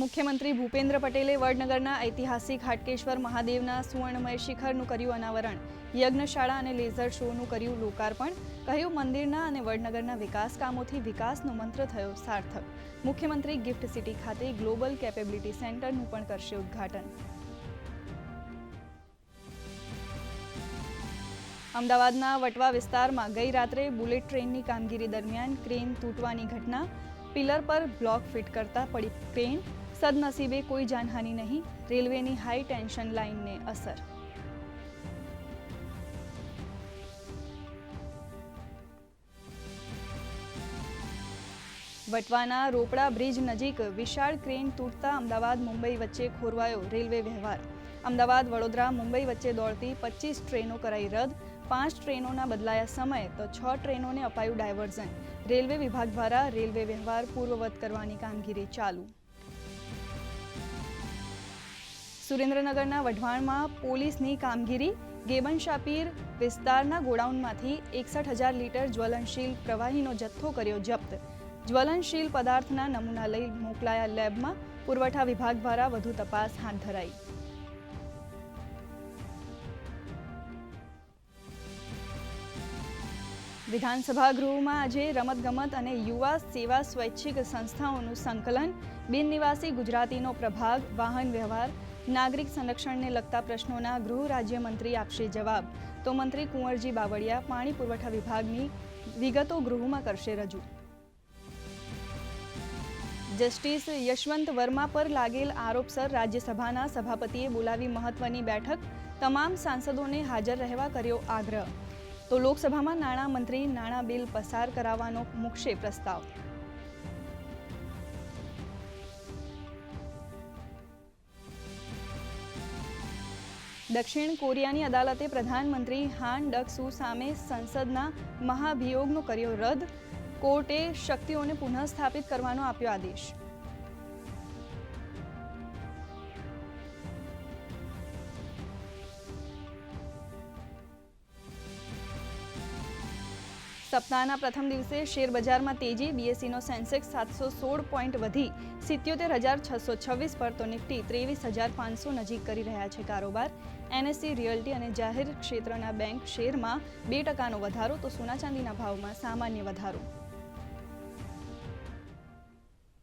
મુખ્યમંત્રી ભૂપેન્દ્ર પટેલે વડનગરના ઐતિહાસિક હાટકેશ્વર મહાદેવના સુવર્ણમય શિખરનું કર્યું અનાવરણ, યજ્ઞશાળા અને લેઝર શોનું કર્યું લોકાર્પણ, કહ્યું મંદિરના અને વડનગરના વિકાસ કામોથી વિકાસનો મંત્ર થયો સાર્થક. મુખ્યમંત્રી ગિફ્ટ સિટી ખાતે ગ્લોબલ કેપેબિલિટી સેન્ટરનું પણ કરશે ઉદ્ઘાટન. અમદાવાદના વટવા વિસ્તારમાં ગઈ રાત્રે બુલેટ ટ્રેનની કામગીરી દરમિયાન ક્રેન તૂટવાની ઘટના, પિલર પર બ્લોક ફિટ કરતા પડી ક્રેન સદનસીબે કોઈ જાનહાનિ નહીં, રેલવેની હાઈ ટેન્શન લાઇનને અસર. વટવાના રોપડા બ્રિજ નજીક વિશાળ ક્રેન તૂટતા અમદાવાદ, મુંબઈ વચ્ચે ખોરવાયો રેલવે વ્યવહાર. અમદાવાદ, વડોદરા, મુંબઈ વચ્ચે દોડતી પચીસ ટ્રેનો કરાઈ રદ. પાંચ ટ્રેનોના બદલાયા સમય તો છ ટ્રેનોને અપાયું ડાયવર્ઝન. રેલવે વિભાગ દ્વારા રેલવે વ્યવહાર પૂર્વવત કરવાની કામગીરી ચાલુ. સુરેન્દ્રનગરના વઢવાણમાં પોલીસની કામગીરી, ગેબન શાપીર વિસ્તારના ગોડાઉનમાંથી એકસઠ હજાર લીટર જ્વલનશીલ પ્રવાહીનો જથ્થો કર્યો જપ્ત. જ્વલનશીલ પદાર્થના નમૂના લઈ મોકલાયા લેબમાં, પુરવઠા વિભાગ દ્વારા વધુ તપાસ હાથ ધરાઈ. વિધાનસભા ગૃહમાં આજે રમતગમત અને યુવા સેવા સ્વૈચ્છિક સંસ્થાઓનું સંકલન બિનનિવાસી ગુજરાતીનો પ્રભાગ, વાહન વ્યવહાર નાગરિક સંરક્ષણને લગતા પ્રશ્નોના ગૃહ રાજ્યમંત્રી આપશે જવાબ. તો મંત્રી કુંવરજી બાવળિયા પાણી પુરવઠા વિભાગની વિગતો ગૃહમાં કરશે રજૂ. જસ્ટિસ યશવંત વર્મા પર લાગેલ આરોપસર રાજ્યસભાના સભાપતિએ બોલાવી મહત્વની બેઠક. તમામ સાંસદોને હાજર રહેવા કર્યો આગ્રહ. તો લોકસભામાં નાણાં મંત્રી નાણાં બિલ પસાર કરાવવાનો મૂકશે પ્રસ્તાવ. દક્ષિણ કોરિયાની અદાલતે પ્રધાનમંત્રી હાન ડક સુ સામે સંસદના મહાભિયોગનો કર્યો રદ. કોર્ટે શક્તિઓને પુનઃસ્થાપિત કરવાનો આપ્યો આદેશ. સપ્તાહના પ્રથમ દિવસે શેર બજારમાં તેજી બીએસસીનો સેન્સેક્સ સાતસો સોળ પોઈન્ટ વધી, સિત્યોતેર હજાર છસો છવ્વીસ પર તો નિફ્ટી ત્રેવીસ હજાર પાંચસો નજીક કરી રહ્યા છે કારોબાર. એનએસસી રિયલ્ટી અને જાહેર ક્ષેત્રના બેંક શેરમાં બે ટકાનો વધારો, તો સોના ચાંદીના ભાવમાં સામાન્ય વધારો.